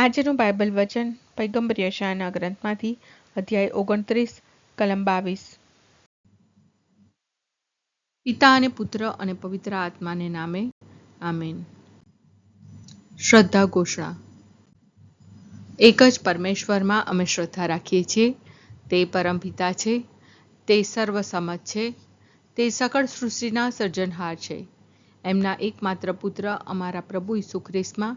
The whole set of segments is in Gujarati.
આજનું બાઇબલ વચન પૈગંબર યશાના ગ્રંથમાંથી, અધ્યાય ઓગણત્રીસ, કલમ બાવીસ. પિતા અને પુત્ર અને પવિત્ર આત્માને નામે, આમેન. શ્રદ્ધા ઘોષણા. એક જ પરમેશ્વરમાં અમે શ્રદ્ધા રાખીએ છીએ, તે પરમપિતા છે, તે સર્વસમત છે, તે સકળ સૃષ્ટિના સર્જનહાર છે. એમના એકમાત્ર પુત્ર અમારા પ્રભુ ઈસુ ખ્રિસ્તમાં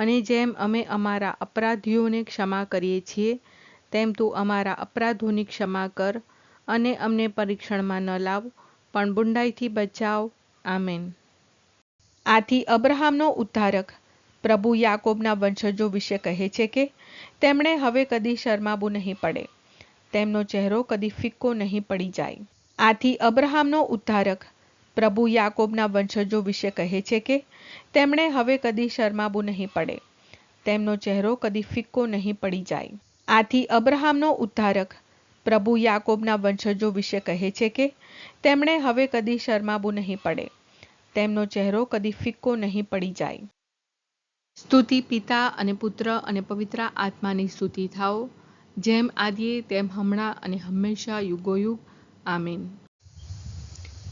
અને જેમ અમે અમારા અપરાધીઓને ક્ષમા કરીએ છીએ, તેમ તું અમારા અપરાધોની ક્ષમા કર અને અમને પરીક્ષણમાં ન લાવ, પણ બુંડાઈથી બચાવ. આમેન. આથી અબ્રહામનો ઉદ્ધારક પ્રભુ યાકોબના વંશજો વિશે કહે છે કે, તેમણે હવે કદી શરમાવું નહીં પડે. તેમનો ચહેરો કદી ફિક્કો નહીં પડી જાય. આથી અબ્રહામનો ઉદ્ધારક પ્રભુ યાકોબના વંશજો વિશે કહે છે કે, તેમણે હવે કદી શરમાવું નહીં પડે. તેમનો ચહેરો કદી ફિક્કો નહીં પડી જાય. આથી અબ્રહામનો ઉદ્ધારક પ્રભુ યાકોબના વંશજો વિશે કહે છે કે, તેમણે હવે કદી શરમાવું નહીં પડે. તેમનો ચહેરો કદી ફિક્કો નહીં પડી જાય. સ્તુતિ પિતા અને પુત્ર અને પવિત્ર આત્માની સ્તુતિ થાઓ. જેમ આદિએ, તેમ હમણાં અને હંમેશા યુગોયુગ. આમીન.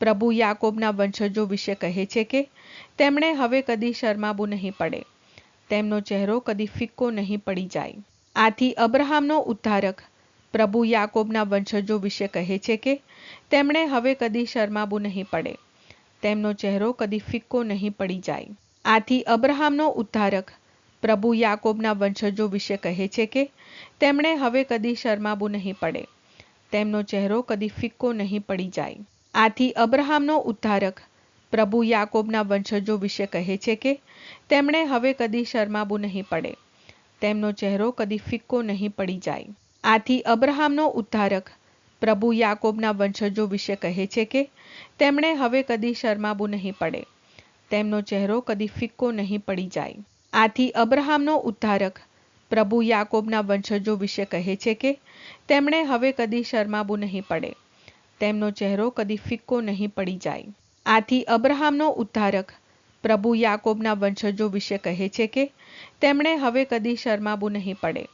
પ્રભુ યાકોબના વંશજો વિશે કહે છે કે, તેમણે હવે કદી શરમાવું નહીં પડે. તેમનો ચહેરો કદી ફિક્કો નહીં પડી જાય. આથી અબ્રહામનો ઉદ્ધારક પ્રભુ યાકોબના વંશજો વિશે કહે છે કે, તેમણે હવે કદી શરમાવું નહીં પડે. તેમનો ચહેરો કદી ફિક્કો નહીં પડી જાય. આથી અબ્રહામનો ઉદ્ધારક પ્રભુ યાકોબના વંશજો વિશે કહે છે કે, તેમણે હવે કદી શરમાવું નહીં પડે. તેમનો ચહેરો કદી ફિક્કો નહીં પડી જાય. આથી અબ્રહામનો ઉદ્ધારક પ્રભુ યાકોબના વંશજો વિશે કહે છે કે, તેમણે હવે કદી શરમાવું નહીં પડે. તેમનો ચહેરો કદી ફિક્કો નહીં પડી જાય. આથી અબ્રહામનો ઉદ્ધારક પ્રભુ યાકોબના વંશજો વિશે કહે છે કે, તેમણે હવે કદી શરમાવું નહીં પડે. તેમનો ચહેરો કદી ફિક્કો નહીં પડી જાય. આથી અબ્રહામનો ઉદ્ધારક પ્રભુ યાકોબના વંશજો વિશે કહે છે કે, તેમણે હવે કદી શરમાવું નહીં પડે. તેમનો ચહેરો કદી ફિક્કો નહીં પડી જાય. આથી અબ્રહામનો ઉદ્ધારક પ્રભુ યાકોબના વંશજો વિશે કહે છે કે, તેમણે હવે કદી શરમાવું નહીં પડે.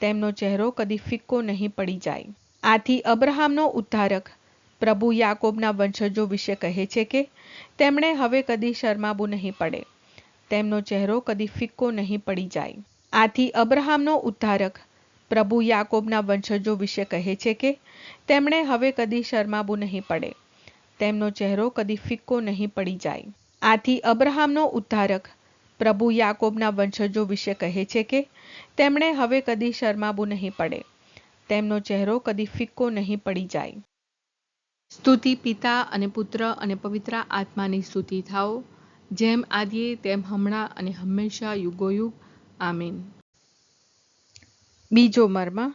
તેમનો ચહેરો કદી ફિક્કો નહીં પડી જાય. આથી અબ્રાહમનો ઉદ્ધારક પ્રભુ યાકોબના વંશજો વિશે કહે છે કે, તેમણે હવે કદી શરમાવું નહીં પડે. તેમનો ચહેરો કદી ફિક્કો નહીં પડી જાય. આથી અબ્રાહમનો ઉદ્ધારક પ્રભુ યાકોબના વંશજો વિશે કહે છે કે તેમણે હવે કદી શરમાવું નહીં પડે. તેમનો ચહેરો કદી ફિક્કો નહીં પડી જાય. આથી અબ્રહામનો ઉદ્ધારક પ્રભુ યાકોબના વંશજો વિશે કહે છે કે, તેમણે હવે કદી શરમાવું નહીં પડે. તેમનો ચહેરો કદી ફિક્કો નહીં પડી જાય. સ્તુતિ પિતા અને પુત્ર અને પવિત્ર આત્માની સ્તુતિ થાઓ. જેમ આદિએ, તેમ હમણાં અને હંમેશા યુગોયુગ. આમીન. બીજો મર્મ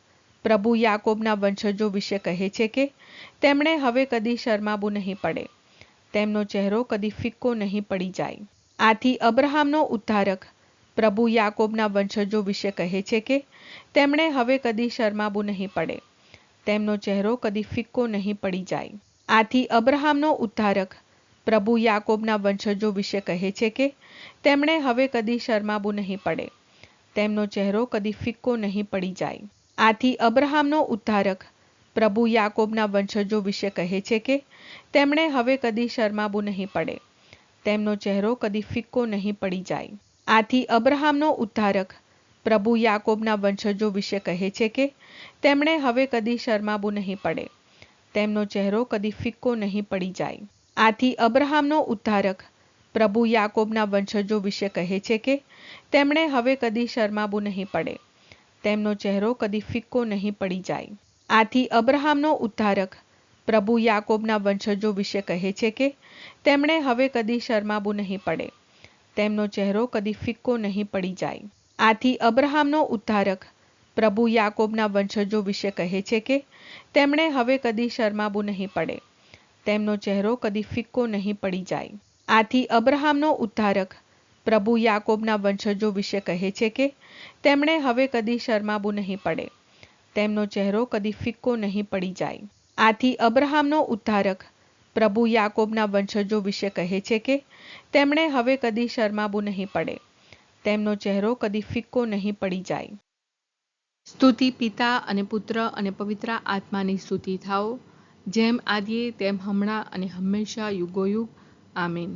પ્રભુ યાકોબના વંશજો વિશે કહે છે કે, તેમણે હવે કદી શરમાવું નહીં પડે. તેમનો ચહેરો કદી ફિક્કો નહીં પડી જાય. આથી અબ્રહામનો ઉદ્ધારક પ્રભુ યાકોબના વંશજો વિશે કહે છે કે, તેમણે હવે કદી શરમાવું નહીં પડે. તેમનો ચહેરો કદી ફિક્કો નહીં પડી જાય. આથી અબ્રહામનો ઉદ્ધારક પ્રભુ યાકોબના વંશજો વિશે કહે છે કે, તેમણે હવે કદી શરમાવું નહીં પડે. તેમનો ચહેરો કદી ફિક્કો નહીં પડી જાય. આથી અબ્રહામનો ઉદ્ધારક. પ્રભુ યાકોબના વંશજો વિશે કહે છે કે, તેમણે હવે કદી શરમાવું નહીં પડે. તેમનો ચહેરો કદી ફિક્કો નહીં પડી જાય. આથી અબ્રહામનો ઉદ્ધારક. પ્રભુ યાકોબના વંશજો વિશે કહે છે કે, તેમણે હવે કદી શરમાવું નહીં પડે. તેમનો ચહેરો કદી ફિક્કો નહીં પડી જાય. આથી અબ્રહામનો ઉદ્ધારક. પ્રભુ યાકોબના વંશજો વિશે કહે છે કે, તેમણે હવે કદી શરમાવું નહીં પડે. તેમનો ચહેરો કદી ફિક્કો નહીં પડી જાય. આથી અબ્રહામનો ઉદ્ધારક પ્રભુ યાકોબના વંશજો વિશે કહે છે કે, તેમણે હવે કદી શરમાવું નહીં પડે. તેમનો ચહેરો કદી ફિક્કો નહીં પડી જાય. આથી અબ્રહામનો ઉદ્ધારક પ્રભુ યાકોબના વંશજો વિશે કહે છે કે, તેમણે હવે કદી શરમાવું નહીં પડે. તેમનો ચહેરો કદી ફિક્કો નહીં પડી જાય. આથી અબ્રહામનો ઉદ્ધારક પ્રભુ યાકોબના વંશજો વિશે કહે છે કે, તેમણે હવે કદી શરમાવું નહીં પડે. તેમનો ચહેરો કદી ફિક્કો નહીં પડી જાય. આથી અબ્રહામનો ઉદ્ધારક પ્રભુ યાકોબના વંશજો વિશે કહે છે કે, તેમણે હવે કદી શરમાવું નહીં પડે. તેમનો ચહેરો કદી ફિક્કો નહીં પડી જાય. સ્તુતિ પિતા અને પુત્ર અને પવિત્ર આત્માની સ્તુતિ થાઓ. જેમ આદિએ, તેમ હમણાં અને હંમેશા યુગોયુગ. આમીન.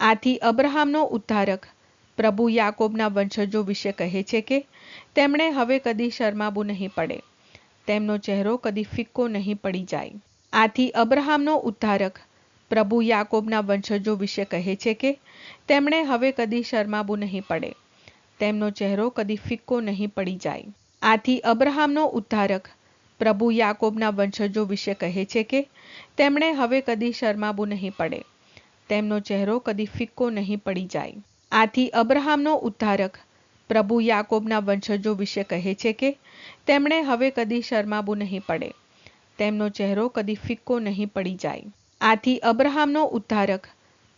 આથી અબ્રહામનો ઉદ્ધારક પ્રભુ યાકોબના વંશજો વિશે કહે છે કે, તેમણે હવે કદી શરમાવું નહીં પડે. તેમનો ચહેરો કદી ફિક્કો નહીં પડી જાય. આથી અબ્રહામનો ઉદ્ધારક પ્રભુ યાકોબના વંશજો વિશે કહે છે કે, તેમણે હવે કદી શરમાવું નહીં પડે. તેમનો ચહેરો કદી ફિક્કો નહીં પડી જાય. આથી અબ્રહામનો ઉદ્ધારક પ્રભુ યાકોબના વંશજો વિશે કહે છે કે, તેમણે હવે કદી શરમાવું નહીં પડે. તેમનો ચહેરો કદી ફિક્કો નહીં પડી જાય. આથી અબ્રહામનો ઉદ્ધારક પ્રભુ યાકોબના વંશજો વિશે કહે છે કે, તેમણે હવે કદી શરમાવું નહીં પડે. તેમનો ચહેરો કદી ફિક્કો નહીં પડી જાય. આથી અબ્રહામનો ઉદ્ધારક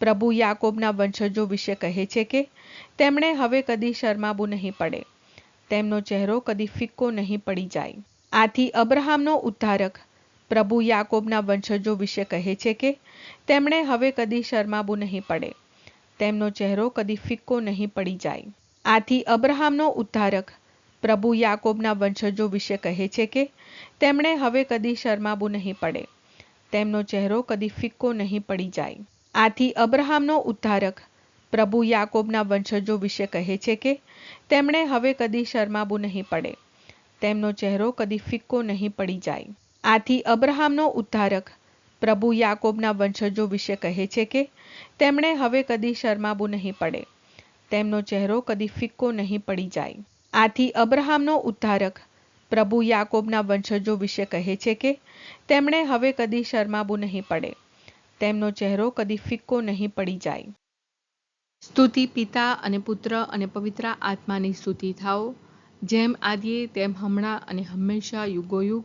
પ્રભુ યાકોબના વંશજો વિશે કહે છે કે, તેમણે હવે કદી શરમાવું નહીં પડે. તેમનો ચહેરો કદી ફિક્કો નહીં પડી જાય. આથી અબ્રહામનો ઉદ્ધારક પ્રભુ યાકોબના વંશજો વિશે કહે છે કે, તેમણે હવે કદી શરમાવું નહીં પડે. તેમનો ચહેરો કદી ફિક્કો નહીં પડી જાય. આથી અબ્રહામનો ઉદ્ધારક પ્રભુ યાકોબના વંશજો વિશે કહે છે કે, તેમણે હવે કદી શરમાવું નહીં પડે. તેમનો ચહેરો કદી ફિક્કો નહીં પડી જાય. આથી અબ્રહામનો ઉદ્ધારક પ્રભુ યાકોબના વંશજો વિશે કહે છે કે, તેમણે હવે કદી શરમાવું નહીં પડે. તેમનો ચહેરો કદી ફિક્કો નહીં પડી જાય. આથી અબ્રહામનો ઉદ્ધારક પ્રભુ યાકોબના વંશજો વિશે કહે છે કે, તેમણે હવે કદી શરમાવું નહીં પડે. તેમનો ચહેરો કદી ફિક્કો નહીં પડી જાય. આથી અબ્રહામનો ઉદ્ધારક પ્રભુ યાકોબના વંશજો વિશે કહે છે કે, તેમણે હવે કદી શરમાવું નહીં પડે. તેમનો ચહેરો કદી ફિક્કો નહીં પડી જાય. સ્તુતિ પિતા અને પુત્ર અને પવિત્ર આત્માની સ્તુતિ થાઓ. જેમ આદિએ, તેમ હમણાં અને હંમેશા યુગોયુગ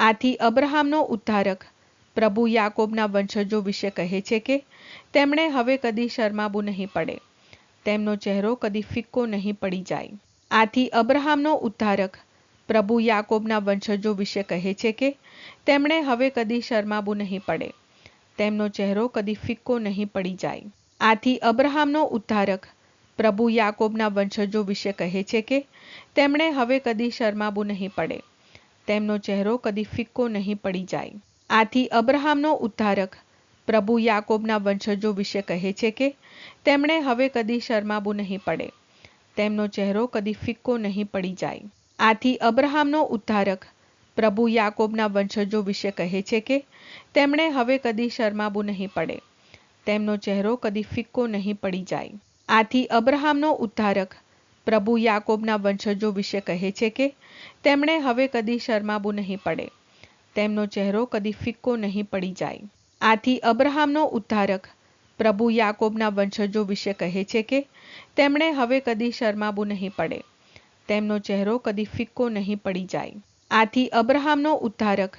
આથી અબ્રહામનો ઉદ્ધારક. પ્રભુ યાકોબના વંશજો વિશે કહે છે કે, તેમણે હવે કદી શરમાવું નહીં પડે. તેમનો ચહેરો કદી ફિક્કો નહીં પડી જાય. આથી અબ્રહામનો ઉદ્ધારક. પ્રભુ યાકોબના વંશજો વિશે કહે છે કે, તેમણે હવે કદી શરમાવું નહીં પડે. તેમનો ચહેરો કદી ફિક્કો નહીં પડી જાય. આથી અબ્રહામનો ઉદ્ધારક. પ્રભુ યાકોબના વંશજો વિશે કહે છે કે, તેમણે હવે કદી શરમાવું નહીં પડે. તેમનો ચહેરો કદી ફિક્કો નહીં પડી જાય. આથી અબ્રહામનો ઉદ્ધારક પ્રભુ યાકોબના વંશજો વિશે કહે છે કે, તેમણે હવે કદી શરમાવું નહીં પડે. તેમનો ચહેરો કદી ફિક્કો નહીં પડી જાય. આથી અબ્રહામનો ઉદ્ધારક પ્રભુ યાકોબના વંશજો વિશે કહે છે કે, તેમણે હવે કદી શરમાવું નહીં પડે. તેમનો ચહેરો કદી ફિક્કો નહીં પડી જાય. આથી અબ્રહામનો ઉદ્ધારક પ્રભુ યાકોબના વંશજો વિશે કહે છે કે, તેમણે હવે કદી શરમાવું નહીં પડે. તેમનો ચહેરો કદી ફિક્કો નહીં પડી જાય. આથી અબ્રહામનો ઉદ્ધારક પ્રભુ યાકોબના વંશજો વિશે કહે છે કે, તેમણે હવે કદી શરમાવું નહીં પડે. તેમનો ચહેરો કદી ફિક્કો નહીં પડી જાય. આથી અબ્રહામનો ઉદ્ધારક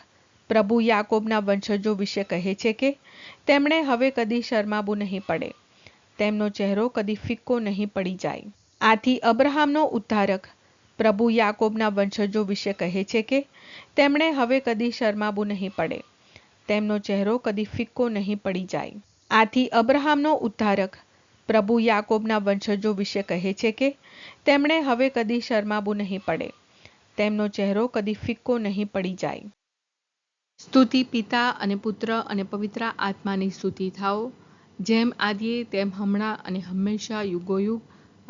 પ્રભુ યાકોબના વંશજો વિશે કહે છે કે, તેમણે હવે કદી શરમાવું નહીં પડે. તેમનો ચહેરો કદી ફિક્કો નહીં પડી જાય. આથી અબ્રહામનો ઉદ્ધારક પ્રભુ યાકોબના વંશજો વિશે કહે છે કે, તેમણે હવે કદી શરમાવું નહીં પડે. તેમનો ચહેરો કદી ફિક્કો નહીં પડી જાય. આથી અબ્રહામનો ઉદ્ધારક પ્રભુ યાકોબના વંશજો વિશે કહે છે કે, તેમણે હવે કદી શરમાવું નહીં પડે. તેમનો ચહેરો કદી ફિક્કો નહીં પડી જાય. સ્તુતિ પિતા અને પુત્ર અને પવિત્ર આત્માની સ્તુતિ થાઓ. જેમ આદિએ, તેમ હમણાં અને હંમેશા યુગોયુગ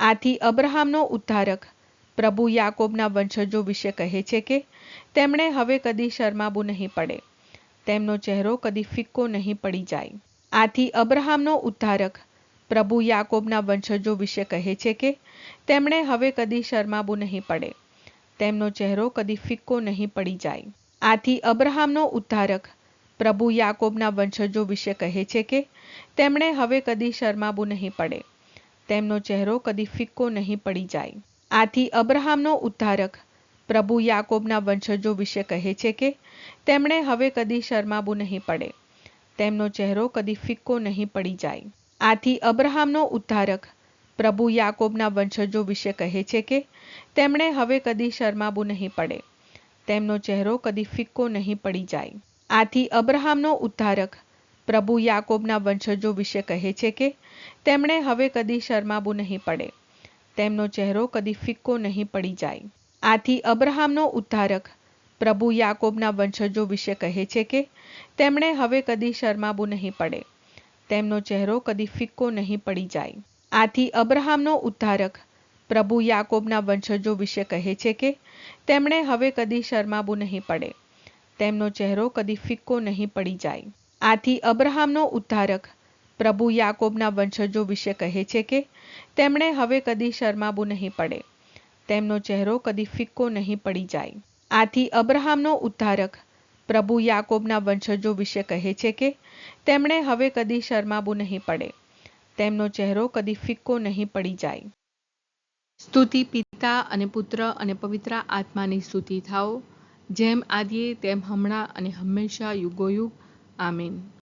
આથી અબ્રહામનો ઉદ્ધારક પ્રભુ યાકોબના વંશજો વિશે કહે છે કે, તેમણે હવે કદી શરમાવું નહીં પડે. તેમનો ચહેરો કદી ફિક્કો નહીં પડી જાય. આથી અબ્રહામનો ઉદ્ધારક પ્રભુ યાકોબના વંશજો વિશે કહે છે કે, તેમણે હવે કદી શરમાવું નહીં પડે. તેમનો ચહેરો કદી ફિક્કો નહીં પડી જાય. આથી અબ્રહામનો ઉદ્ધારક પ્રભુ યાકોબના વંશજો વિશે કહે છે કે, તેમણે હવે કદી શરમાવું નહીં પડે. તેમનો ચહેરો કદી ફિક્કો નહીં પડી જાય. આથી અબ્રહામનો ઉદ્ધારક પ્રભુ યાકોબના વંશજો વિશે કહે છે કે, તેમણે હવે કદી શરમાવું નહીં પડે. તેમનો ચહેરો કદી ફિક્કો નહીં પડી જાય. આથી અબ્રહામનો ઉદ્ધારક પ્રભુ યાકોબના વંશજો વિશે કહે છે કે, તેમણે હવે કદી શરમાવું નહીં પડે. તેમનો ચહેરો કદી ફિક્કો નહીં પડી જાય. આથી અબ્રહામનો ઉદ્ધારક પ્રભુ યાકોબના વંશજો વિશે કહે છે કે, તેમણે હવે કદી શરમાવું નહીં પડે. તેમનો ચહેરો કદી ફિક્કો નહીં પડી જાય. આથી અબ્રહામનો ઉદ્ધારક પ્રભુ યાકોબના વંશજો વિશે કહે છે કે, તેમણે હવે કદી શરમાવું નહીં પડે. તેમનો ચહેરો કદી ફિક્કો નહીં પડી જાય. આથી અબ્રહામનો ઉદ્ધારક પ્રભુ યાકોબના વંશજો વિશે કહે છે કે, તેમણે હવે કદી શરમાવું નહીં પડે. તેમનો ચહેરો કદી ફિક્કો નહીં પડી જાય. આથી અબ્રહામનો ઉદ્ધારક પ્રભુ યાકોબના વંશજો વિશે કહે છે કે, તેમણે હવે કદી શરમાવું નહીં પડે. તેમનો ચહેરો કદી ફિક્કો નહીં પડી જાય. આથી અબ્રહામનો ઉદ્ધારક પ્રભુ યાકોબના વંશજો વિશે કહે છે કે, તેમણે હવે કદી શરમાવું નહીં પડે. તેમનો ચહેરો કદી ફિક્કો નહીં પડી જાય. સ્તુતિ પિતા અને પુત્ર અને પવિત્ર આત્માની સ્તુતિ થાઓ. જેમ આદિએ, તેમ હમણાં અને હંમેશા યુગોયુગ આમીન